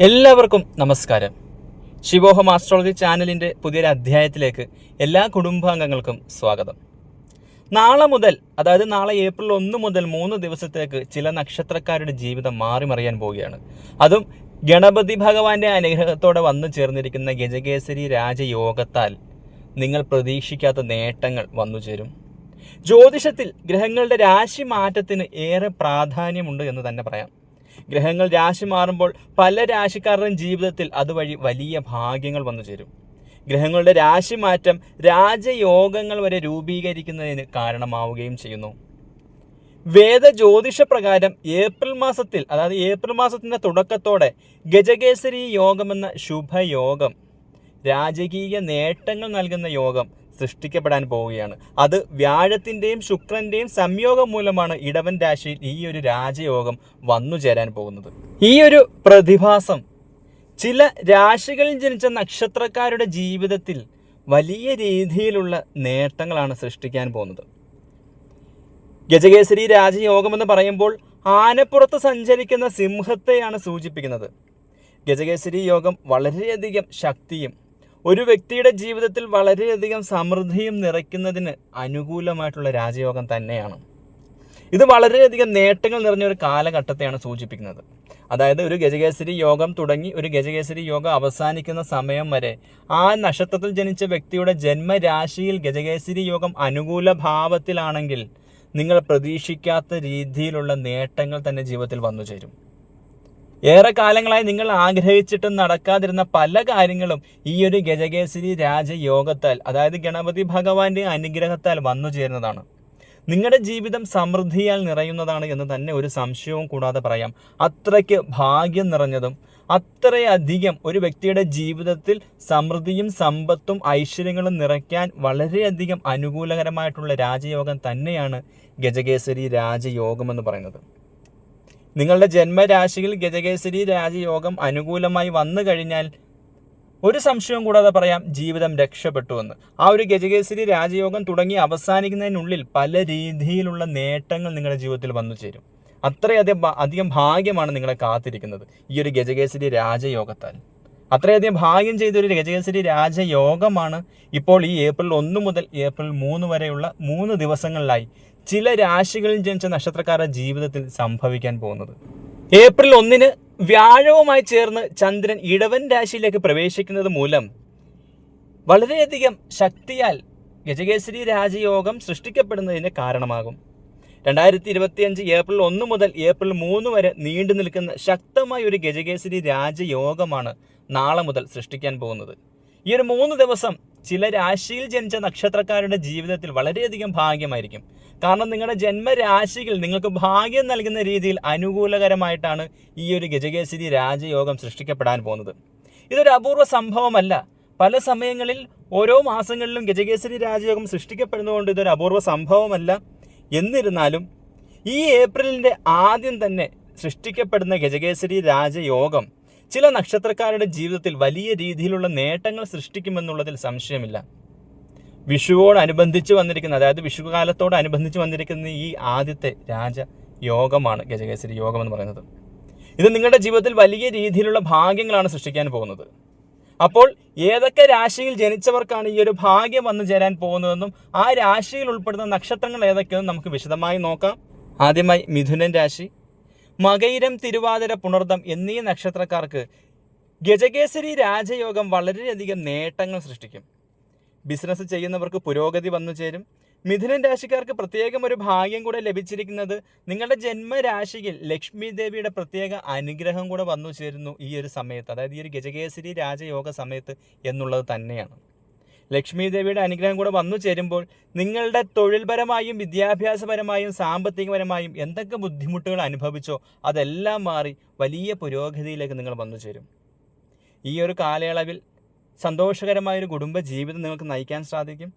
എല്ലാവർക്കും നമസ്കാരം. ശിവോഹം ആസ്ട്രോളജി ചാനലിന്റെ പുതിയൊരു അധ്യായത്തിലേക്ക് എല്ലാ കുടുംബാംഗങ്ങൾക്കും സ്വാഗതം. നാളെ മുതൽ അതായത് നാളെ ഏപ്രിൽ ഒന്ന് മുതൽ മൂന്ന് ദിവസത്തേക്ക് ചില നക്ഷത്രക്കാരുടെ ജീവിതം മാറിമറിയാൻ പോവുകയാണ്. അതും ഗണപതി ഭഗവാന്റെ അനുഗ്രഹത്തോടെ വന്നു ചേർന്നിരിക്കുന്ന ഗജകേസരി രാജയോഗത്താൽ നിങ്ങൾ പ്രതീക്ഷിക്കാത്ത നേട്ടങ്ങൾ വന്നു ചേരും. ജ്യോതിഷത്തിൽ ഗ്രഹങ്ങളുടെ രാശി മാറ്റത്തിന് ഏറെ പ്രാധാന്യമുണ്ട് എന്ന് തന്നെ പറയാം. ഗ്രഹങ്ങൾ രാശി മാറുമ്പോൾ പല രാശിക്കാരുടെയും ജീവിതത്തിൽ അതുവഴി വലിയ ഭാഗ്യങ്ങൾ വന്നു ചേരും. ഗ്രഹങ്ങളുടെ രാശി മാറ്റം രാജയോഗങ്ങൾ വരെ രൂപീകരിക്കുന്നതിന് കാരണമാവുകയും ചെയ്യുന്നു. വേദ ജ്യോതിഷ പ്രകാരം ഏപ്രിൽ മാസത്തിൽ അതായത് ഏപ്രിൽ മാസത്തിന്റെ തുടക്കത്തോടെ ഗജകേസരി യോഗമെന്ന ശുഭയോഗം രാജകീയ നേട്ടങ്ങൾ നൽകുന്ന യോഗം സൃഷ്ടിക്കപ്പെടാൻ പോവുകയാണ്. അത് വ്യാഴത്തിന്റെയും ശുക്രന്റെയും സംയോഗം മൂലമാണ് ഇടവൻ രാശിയിൽ ഈ ഒരു രാജയോഗം വന്നു ചേരാൻ പോകുന്നത്. ഈ ഒരു പ്രതിഭാസം ചില രാശികളിൽ ജനിച്ച നക്ഷത്രക്കാരുടെ ജീവിതത്തിൽ വലിയ രീതിയിലുള്ള നേട്ടങ്ങളാണ് സൃഷ്ടിക്കാൻ പോകുന്നത്. ഗജകേസരി രാജയോഗം എന്ന് പറയുമ്പോൾ ആനപ്പുറത്ത് സഞ്ചരിക്കുന്ന സിംഹത്തെയാണ് സൂചിപ്പിക്കുന്നത്. ഗജകേസരി യോഗം വളരെയധികം ശക്തിയും ഒരു വ്യക്തിയുടെ ജീവിതത്തിൽ വളരെയധികം സമൃദ്ധിയും നിറയ്ക്കുന്നതിന് അനുകൂലമായിട്ടുള്ള രാജയോഗം തന്നെയാണ്. ഇത് വളരെയധികം നേട്ടങ്ങൾ നിറഞ്ഞ ഒരു കാലഘട്ടത്തെയാണ് സൂചിപ്പിക്കുന്നത്. അതായത് ഒരു ഗജകേസരി യോഗം തുടങ്ങി ഒരു ഗജകേസരി യോഗം അവസാനിക്കുന്ന സമയം വരെ ആ നക്ഷത്രത്തിൽ ജനിച്ച വ്യക്തിയുടെ ജന്മരാശിയിൽ ഗജകേസരി യോഗം അനുകൂല ഭാവത്തിലാണെങ്കിൽ നിങ്ങൾ പ്രതീക്ഷിക്കാത്ത രീതിയിലുള്ള നേട്ടങ്ങൾ തന്നെ ജീവിതത്തിൽ വന്നു ചേരും ഏറെ കാലങ്ങളായി നിങ്ങൾ ആഗ്രഹിച്ചിട്ടും നടക്കാതിരുന്ന പല കാര്യങ്ങളും ഈ ഒരു ഗജകേസരി രാജയോഗത്താൽ അതായത് ഗണപതി ഭഗവാന്റെ അനുഗ്രഹത്താൽ വന്നു ചേരുന്നതാണ്. നിങ്ങളുടെ ജീവിതം സമൃദ്ധിയാൽ നിറയുന്നതാണ് എന്ന് തന്നെ ഒരു സംശയവും കൂടാതെ പറയാം. അത്രയ്ക്ക് ഭാഗ്യം നിറഞ്ഞതും അത്രയധികം ഒരു വ്യക്തിയുടെ ജീവിതത്തിൽ സമൃദ്ധിയും സമ്പത്തും ഐശ്വര്യങ്ങളും നിറയ്ക്കാൻ വളരെയധികം അനുകൂലകരമായിട്ടുള്ള രാജയോഗം തന്നെയാണ് ഗജകേസരി രാജയോഗം എന്ന് പറയുന്നത്. നിങ്ങളുടെ ജന്മരാശിയിൽ ഗജകേസരി രാജയോഗം അനുകൂലമായി വന്നു കഴിഞ്ഞാൽ ഒരു സംശയവും കൂടാതെ പറയാം ജീവിതം രക്ഷപ്പെട്ടുവെന്ന് ആ ഒരു ഗജകേസരി രാജയോഗം തുടങ്ങി അവസാനിക്കുന്നതിനുള്ളിൽ പല രീതിയിലുള്ള നേട്ടങ്ങൾ നിങ്ങളുടെ ജീവിതത്തിൽ വന്നു ചേരും. അത്രയധികം അധികം ഭാഗ്യമാണ് നിങ്ങളെ കാത്തിരിക്കുന്നത് ഈ ഒരു ഗജകേസരി രാജയോഗത്താൽ. അത്രയധികം ഭാഗ്യം ചെയ്തൊരു ഗജകേസരി രാജയോഗമാണ് ഇപ്പോൾ ഈ ഏപ്രിൽ ഒന്ന് മുതൽ ഏപ്രിൽ മൂന്ന് വരെയുള്ള മൂന്ന് ദിവസങ്ങളിലായി ചില രാശികളിൽ ജനിച്ച നക്ഷത്രക്കാരുടെ ജീവിതത്തിൽ സംഭവിക്കാൻ പോകുന്നത്. ഏപ്രിൽ ഒന്നിന് വ്യാഴവുമായി ചേർന്ന് ചന്ദ്രൻ ഇടവൻ രാശിയിലേക്ക് പ്രവേശിക്കുന്നത് മൂലം വളരെയധികം ശക്തിയാൽ ഗജകേസരി രാജയോഗം സൃഷ്ടിക്കപ്പെടുന്നതിന് കാരണമാകും. രണ്ടായിരത്തി ഇരുപത്തിയഞ്ച് ഏപ്രിൽ ഒന്ന് മുതൽ ഏപ്രിൽ മൂന്ന് വരെ നീണ്ടു നിൽക്കുന്ന ശക്തമായ ഒരു ഗജകേസരി രാജയോഗമാണ് നാളെ മുതൽ സൃഷ്ടിക്കാൻ പോകുന്നത്. ഈ ഒരു മൂന്ന് ദിവസം ചില രാശിയിൽ ജനിച്ച നക്ഷത്രക്കാരുടെ ജീവിതത്തിൽ വളരെയധികം ഭാഗ്യമായിരിക്കും. കാരണം നിങ്ങളുടെ ജന്മരാശിയിൽ നിങ്ങൾക്ക് ഭാഗ്യം നൽകുന്ന രീതിയിൽ അനുകൂലകരമായിട്ടാണ് ഈ ഒരു ഗജകേസരി രാജയോഗം സൃഷ്ടിക്കപ്പെടാൻ പോകുന്നത്. ഇതൊരു അപൂർവ സംഭവമല്ല. പല സമയങ്ങളിൽ ഓരോ മാസങ്ങളിലും ഗജകേസരി രാജയോഗം സൃഷ്ടിക്കപ്പെടുന്നതുകൊണ്ട് ഇതൊരു അപൂർവ സംഭവമല്ല. എന്നിരുന്നാലും ഈ ഏപ്രിലിന്റെ ആദ്യം തന്നെ സൃഷ്ടിക്കപ്പെടുന്ന ഗജകേസരി രാജയോഗം ചില നക്ഷത്രക്കാരുടെ ജീവിതത്തിൽ വലിയ രീതിയിലുള്ള നേട്ടങ്ങൾ സൃഷ്ടിക്കുമെന്നുള്ളതിൽ സംശയമില്ല. വിഷുവോടനുബന്ധിച്ച് വന്നിരിക്കുന്ന അതായത് വിഷുകാലത്തോടനുബന്ധിച്ച് വന്നിരിക്കുന്ന ഈ ആദ്യത്തെ രാജയോഗമാണ് ഗജകേസരി യോഗം എന്ന് പറയുന്നത്. ഇത് നിങ്ങളുടെ ജീവിതത്തിൽ വലിയ രീതിയിലുള്ള ഭാഗ്യങ്ങളാണ് സൃഷ്ടിക്കാൻ പോകുന്നത്. അപ്പോൾ ഏതൊക്കെ രാശിയിൽ ജനിച്ചവർക്കാണ് ഈ ഒരു ഭാഗ്യം വന്നു ചേരാൻ പോകുന്നതെന്നും ആ രാശിയിൽ ഉൾപ്പെടുന്ന നക്ഷത്രങ്ങൾ ഏതൊക്കെയെന്നും നമുക്ക് വിശദമായി നോക്കാം. ആദ്യമായി മിഥുനൻ രാശി മകയിരം തിരുവാതിര പുണർദം എന്നീ നക്ഷത്രക്കാർക്ക് ഗജകേസരി രാജയോഗം വളരെയധികം നേട്ടങ്ങൾ സൃഷ്ടിക്കും. ബിസിനസ് ചെയ്യുന്നവർക്ക് പുരോഗതി വന്നു ചേരും. മിഥുനൻ രാശിക്കാർക്ക് പ്രത്യേകം ഒരു ഭാഗ്യം കൂടെ ലഭിച്ചിരിക്കുന്നത് നിങ്ങളുടെ ജന്മരാശിയിൽ ലക്ഷ്മി ദേവിയുടെ പ്രത്യേക അനുഗ്രഹം കൂടെ വന്നു ചേരുന്നു ഈ ഒരു സമയത്ത്. അതായത് ഈ ഒരു ഗജകേസരി രാജയോഗ സമയത്ത് എന്നുള്ളത് തന്നെയാണ്. ലക്ഷ്മി ദേവിയുടെ അനുഗ്രഹം കൂടെ വന്നു ചേരുമ്പോൾ നിങ്ങളുടെ തൊഴിൽപരമായും വിദ്യാഭ്യാസപരമായും സാമ്പത്തികപരമായും എന്തൊക്കെ ബുദ്ധിമുട്ടുകൾ അനുഭവിച്ചോ അതെല്ലാം മാറി വലിയ പുരോഗതിയിലേക്ക് നിങ്ങൾ വന്നു ചേരും. ഈ ഒരു കാലയളവിൽ സന്തോഷകരമായൊരു കുടുംബ ജീവിതം നിങ്ങൾക്ക് നയിക്കാൻ സാധിക്കും.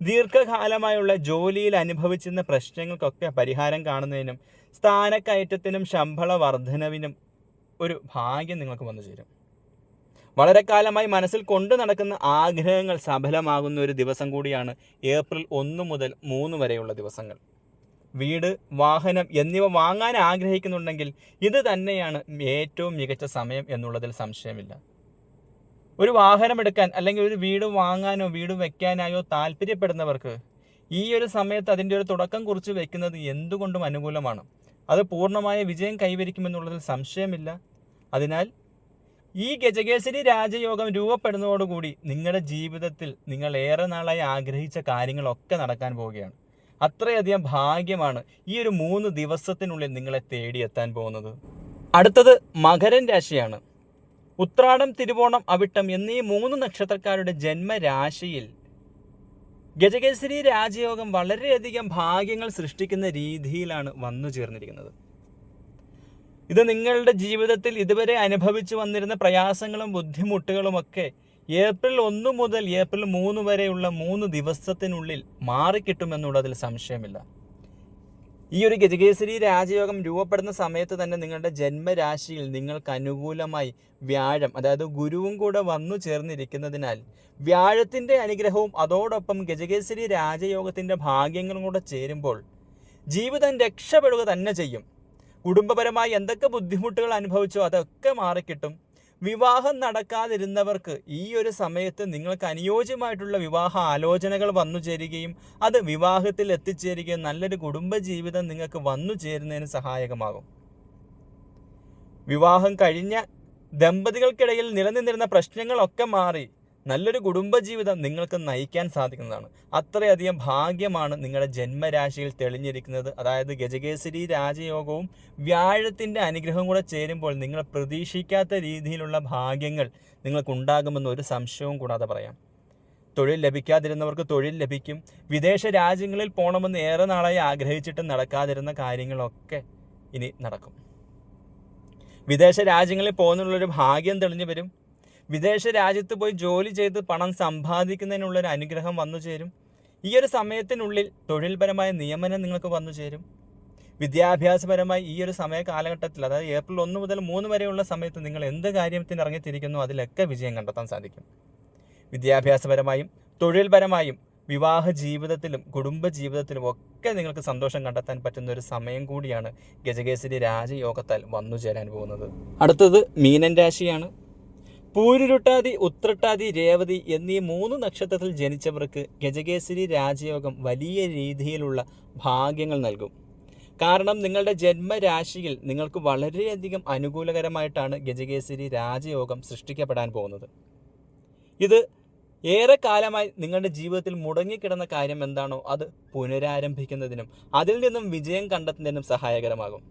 ദീർഘകാലമായുള്ള ജോലിയിൽ അനുഭവിച്ചിരുന്ന പ്രശ്നങ്ങൾക്കൊക്കെ പരിഹാരം കാണുന്നതിനും സ്ഥാനക്കയറ്റത്തിനും ശമ്പള വർധനവിനും ഒരു ഭാഗ്യം നിങ്ങൾക്ക് വന്നു ചേരും. വളരെ കാലമായി മനസ്സിൽ കൊണ്ടു നടക്കുന്ന ആഗ്രഹങ്ങൾ സഫലമാകുന്ന ഒരു ദിവസം കൂടിയാണ് ഏപ്രിൽ ഒന്ന് മുതൽ മൂന്ന് വരെയുള്ള ദിവസങ്ങൾ. വീട് വാഹനം എന്നിവ വാങ്ങാൻ ആഗ്രഹിക്കുന്നുണ്ടെങ്കിൽ ഇത് തന്നെയാണ് ഏറ്റവും മികച്ച സമയം എന്നുള്ളതിൽ സംശയമില്ല. ഒരു വാഹനം എടുക്കാൻ അല്ലെങ്കിൽ ഒരു വീട് വാങ്ങാനോ വീട് വെക്കാനായോ താല്പര്യപ്പെടുന്നവർക്ക് ഈ ഒരു സമയത്ത് അതിന്റെ ഒരു തുടക്കം കുറിച്ച് വെക്കുന്നത് എന്തുകൊണ്ടും അനുകൂലമാണ്? അത് പൂർണമായ വിജയം കൈവരിക്കുമെന്നുള്ളതിൽ സംശയമില്ല. അതിനാൽ ഈ ഗജകേസരി രാജയോഗം രൂപപ്പെടുന്നതോടുകൂടി നിങ്ങളുടെ ജീവിതത്തിൽ നിങ്ങൾ ഏറെ നാളായി ആഗ്രഹിച്ച കാര്യങ്ങളൊക്കെ നടക്കാൻ പോവുകയാണ്. അത്രയധികം ഭാഗ്യമാണ് ഈ ഒരു മൂന്ന് ദിവസത്തിനുള്ളിൽ നിങ്ങളെ തേടിയെത്താൻ പോകുന്നത്. അടുത്തത് മകരൻ രാശിയാണ്. ഉത്രാടം തിരുവോണം അവിട്ടം എന്നീ മൂന്ന് നക്ഷത്രക്കാരുടെ ജന്മരാശിയിൽ ഗജകേസരി രാജയോഗം വളരെയധികം ഭാഗ്യങ്ങൾ സൃഷ്ടിക്കുന്ന രീതിയിലാണ് വന്നു ചേർന്നിരിക്കുന്നത്. ഇത് നിങ്ങളുടെ ജീവിതത്തിൽ ഇതുവരെ അനുഭവിച്ചു വന്നിരുന്ന പ്രയാസങ്ങളും ബുദ്ധിമുട്ടുകളുമൊക്കെ ഏപ്രിൽ ഒന്ന് മുതൽ ഏപ്രിൽ മൂന്ന് വരെയുള്ള മൂന്ന് ദിവസത്തിനുള്ളിൽ മാറിക്കിട്ടുമെന്നുള്ളതിൽ സംശയമില്ല. ഈ ഒരു ഗജകേസരി രാജയോഗം രൂപപ്പെടുന്ന സമയത്ത് തന്നെ നിങ്ങളുടെ ജന്മരാശിയിൽ നിങ്ങൾക്ക് അനുകൂലമായി വ്യാഴം അതായത് ഗുരുവും കൂടെ വന്നു ചേർന്നിരിക്കുന്നതിനാൽ വ്യാഴത്തിന്റെ അനുഗ്രഹവും അതോടൊപ്പം ഗജകേസരി രാജയോഗത്തിന്റെ ഭാഗ്യങ്ങളും കൂടെ ചേരുമ്പോൾ ജീവിതം രക്ഷപ്പെടുക തന്നെ ചെയ്യും. കുടുംബപരമായി എന്തൊക്കെ ബുദ്ധിമുട്ടുകൾ അനുഭവിച്ചോ അതൊക്കെ മാറിക്കിട്ടും. വിവാഹം നടക്കാതിരുന്നവർക്ക് ഈ ഒരു സമയത്ത് നിങ്ങൾക്ക് അനുയോജ്യമായിട്ടുള്ള വിവാഹ ആലോചനകൾ വന്നു ചേരുകയും അത് വിവാഹത്തിൽ എത്തിച്ചേരുകയും നല്ലൊരു കുടുംബജീവിതം നിങ്ങൾക്ക് വന്നു ചേരുന്നതിന് സഹായകമാകും. വിവാഹം കഴിഞ്ഞ ദമ്പതികൾക്കിടയിൽ നിലനിന്നിരുന്ന പ്രശ്നങ്ങളൊക്കെ മാറി നല്ലൊരു കുടുംബജീവിതം നിങ്ങൾക്ക് നയിക്കാൻ സാധിക്കുന്നതാണ്. അത്രയധികം ഭാഗ്യമാണ് നിങ്ങളുടെ ജന്മരാശിയിൽ തെളിഞ്ഞിരിക്കുന്നത്. അതായത് ഗജകേസരി രാജയോഗവും വ്യാഴത്തിന്റെ അനുഗ്രഹവും കൂടെ ചേരുമ്പോൾ നിങ്ങൾ പ്രതീക്ഷിക്കാത്ത രീതിയിലുള്ള ഭാഗ്യങ്ങൾ നിങ്ങൾക്കുണ്ടാകുമെന്ന് ഒരു സംശയവും കൂടാതെ പറയാം. തൊഴിൽ ലഭിക്കാതിരുന്നവർക്ക് തൊഴിൽ ലഭിക്കും. വിദേശ രാജ്യങ്ങളിൽ പോകണമെന്ന് ഏറെ നാളായി ആഗ്രഹിച്ചിട്ട് നടക്കാതിരുന്ന കാര്യങ്ങളൊക്കെ ഇനി നടക്കും. വിദേശ രാജ്യങ്ങളിൽ പോകുന്നുള്ളൊരു ഭാഗ്യം തെളിഞ്ഞു വരും. വിദേശ രാജ്യത്ത് പോയി ജോലി ചെയ്ത് പണം സമ്പാദിക്കുന്നതിനുള്ളൊരു അനുഗ്രഹം വന്നു ചേരും. ഈ ഒരു സമയത്തിനുള്ളിൽ തൊഴിൽപരമായ നിയമനം നിങ്ങൾക്ക് വന്നു ചേരും. വിദ്യാഭ്യാസപരമായി ഈ ഒരു സമയ കാലഘട്ടത്തിൽ അതായത് ഏപ്രിൽ ഒന്ന് മുതൽ മൂന്ന് വരെയുള്ള സമയത്ത് നിങ്ങൾ എന്ത് കാര്യത്തിന് ഇറങ്ങിത്തിരിക്കുന്നു അതിലൊക്കെ വിജയം കണ്ടെത്താൻ സാധിക്കും. വിദ്യാഭ്യാസപരമായും തൊഴിൽപരമായും വിവാഹ ജീവിതത്തിലും കുടുംബ ജീവിതത്തിലും ഒക്കെ നിങ്ങൾക്ക് സന്തോഷം കണ്ടെത്താൻ പറ്റുന്ന ഒരു സമയം കൂടിയാണ് ഗജകേസരി രാജയോഗത്താൽ വന്നു ചേരാൻ പോകുന്നത്. അടുത്തത് മീനൻ രാശിയാണ്. പൂരുരുട്ടാതി ഉത്രട്ടാതി രേവതി എന്നീ മൂന്ന് നക്ഷത്രത്തിൽ ജനിച്ചവർക്ക് ഗജകേസരി രാജയോഗം വലിയ രീതിയിലുള്ള ഭാഗ്യങ്ങൾ നൽകും. കാരണം നിങ്ങളുടെ ജന്മരാശിയിൽ നിങ്ങൾക്ക് വളരെയധികം അനുകൂലകരമായിട്ടാണ് ഗജകേസരി രാജയോഗം സൃഷ്ടിക്കപ്പെടാൻ പോകുന്നത്. ഇത് ഏറെ കാലമായി നിങ്ങളുടെ ജീവിതത്തിൽ മുടങ്ങിക്കിടന്ന കാര്യം എന്താണോ അത് പുനരാരംഭിക്കുന്നതിനും അതിൽ നിന്നും വിജയം കണ്ടെത്തുന്നതിനും സഹായകരമാകും.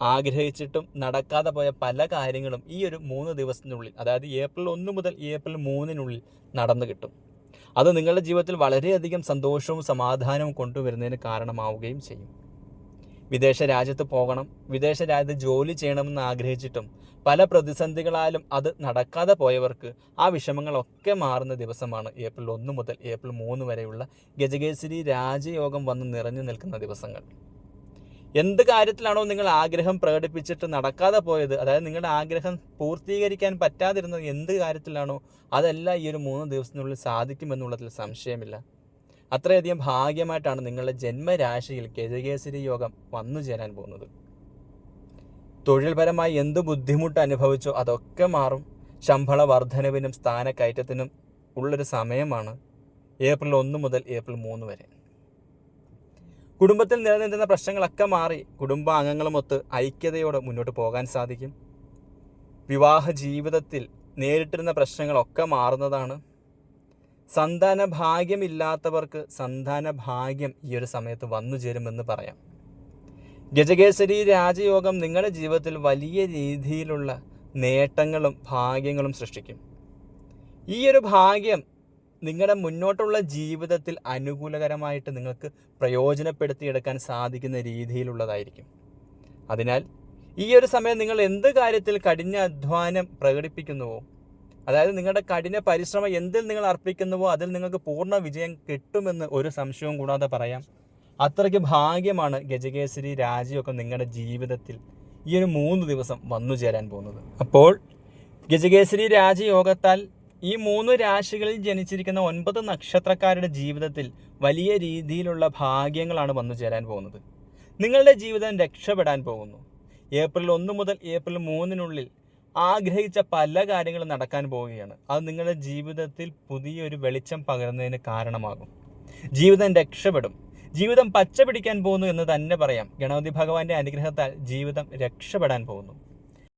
ആഗ്രഹിച്ചിട്ടും നടക്കാതെ പോയ പല കാര്യങ്ങളും ഈ ഒരു മൂന്ന് ദിവസത്തിനുള്ളിൽ അതായത് ഏപ്രിൽ ഒന്ന് മുതൽ ഏപ്രിൽ മൂന്നിനുള്ളിൽ നടന്നു കിട്ടും. അത് നിങ്ങളുടെ ജീവിതത്തിൽ വളരെയധികം സന്തോഷവും സമാധാനവും കൊണ്ടുവരുന്നതിന് കാരണമാവുകയും ചെയ്യും. വിദേശ രാജ്യത്ത് പോകണം വിദേശ രാജ്യത്ത് ജോലി ചെയ്യണമെന്ന് ആഗ്രഹിച്ചിട്ടും പല പ്രതിസന്ധികളാലും അത് നടക്കാതെ പോയവർക്ക് ആ വിഷമങ്ങളൊക്കെ മാറുന്ന ദിവസമാണ് ഏപ്രിൽ ഒന്ന് മുതൽ ഏപ്രിൽ മൂന്ന് വരെയുള്ള ഗജകേസരി രാജയോഗം വന്ന് നിറഞ്ഞു നിൽക്കുന്ന ദിവസങ്ങൾ. എന്ത് കാര്യത്തിലാണോ നിങ്ങൾ ആഗ്രഹം പ്രകടിപ്പിച്ചിട്ട് നടക്കാതെ പോയത്? അതായത് നിങ്ങളുടെ ആഗ്രഹം പൂർത്തീകരിക്കാൻ പറ്റാതിരുന്നത് എന്ത് കാര്യത്തിലാണോ അതെല്ലാം ഈ ഒരു മൂന്ന് ദിവസത്തിനുള്ളിൽ സാധിക്കുമെന്നുള്ളതിൽ സംശയമില്ല. അത്രയധികം ഭാഗ്യമായിട്ടാണ് നിങ്ങളുടെ ജന്മരാശിയിൽ ഗജകേസരി യോഗം വന്നു ചേരാൻ പോകുന്നത്. തൊഴിൽപരമായി എന്ത് ബുദ്ധിമുട്ട് അനുഭവിച്ചോ അതൊക്കെ മാറും. ശമ്പള വർധനവിനും സ്ഥാനക്കയറ്റത്തിനും ഉള്ളൊരു സമയമാണ് ഏപ്രിൽ ഒന്ന് മുതൽ ഏപ്രിൽ മൂന്ന് വരെ. കുടുംബത്തിൽ നിലനിന്നിരുന്ന പ്രശ്നങ്ങളൊക്കെ മാറി കുടുംബാംഗങ്ങളുമൊത്ത് ഐക്യതയോടെ മുന്നോട്ട് പോകാൻ സാധിക്കും. വിവാഹ ജീവിതത്തിൽ നേരിട്ടിരുന്ന പ്രശ്നങ്ങളൊക്കെ മാറുന്നതാണ്. സന്താന ഭാഗ്യമില്ലാത്തവർക്ക് സന്താന ഭാഗ്യം ഈ ഒരു സമയത്ത് വന്നു ചേരുമെന്ന് പറയാം. ഗജകേസരി രാജയോഗം നിങ്ങളുടെ ജീവിതത്തിൽ വലിയ രീതിയിലുള്ള നേട്ടങ്ങളും ഭാഗ്യങ്ങളും സൃഷ്ടിക്കും. ഈ ഒരു ഭാഗ്യം നിങ്ങളുടെ മുന്നോട്ടുള്ള ജീവിതത്തിൽ അനുകൂലകരമായിട്ട് നിങ്ങൾക്ക് പ്രയോജനപ്പെടുത്തിയെടുക്കാൻ സാധിക്കുന്ന രീതിയിലുള്ളതായിരിക്കും. അതിനാൽ ഈ ഒരു സമയം നിങ്ങൾ എന്ത് കാര്യത്തിൽ കഠിന അധ്വാനം പ്രകടിപ്പിക്കുന്നുവോ അതായത് നിങ്ങളുടെ കഠിന പരിശ്രമം എന്തിൽ നിങ്ങൾ അർപ്പിക്കുന്നുവോ അതിൽ നിങ്ങൾക്ക് പൂർണ വിജയം കിട്ടുമെന്ന് ഒരു സംശയവും കൂടാതെ പറയാം. അത്രയ്ക്ക് ഭാഗ്യമാണ് ഗജകേസരി രാജിയൊക്കെ നിങ്ങളുടെ ജീവിതത്തിൽ ഈ ഒരു മൂന്ന് ദിവസം വന്നു ചേരാൻ പോകുന്നത്. അപ്പോൾ ഗജകേസരി രാജയോഗത്താൽ ഈ മൂന്ന് രാശികളിൽ ജനിച്ചിരിക്കുന്ന ഒൻപത് നക്ഷത്രക്കാരുടെ ജീവിതത്തിൽ വലിയ രീതിയിലുള്ള ഭാഗ്യങ്ങളാണ് വന്നു ചേരാൻ പോകുന്നത്. നിങ്ങളുടെ ജീവിതം രക്ഷപ്പെടാൻ പോകുന്നു. ഏപ്രിൽ ഒന്ന് മുതൽ ഏപ്രിൽ മൂന്നിനുള്ളിൽ ആഗ്രഹിച്ച പല കാര്യങ്ങളും നടക്കാൻ പോവുകയാണ്. അത് നിങ്ങളുടെ ജീവിതത്തിൽ പുതിയൊരു വെളിച്ചം പകരുന്നതിന് കാരണമാകും. ജീവിതം രക്ഷപ്പെടും. ജീവിതം പച്ച പിടിക്കാൻ പോകുന്നു എന്ന് തന്നെ പറയാം. ഗണപതി ഭഗവാന്റെ അനുഗ്രഹത്താൽ ജീവിതം രക്ഷപ്പെടാൻ പോകുന്നു.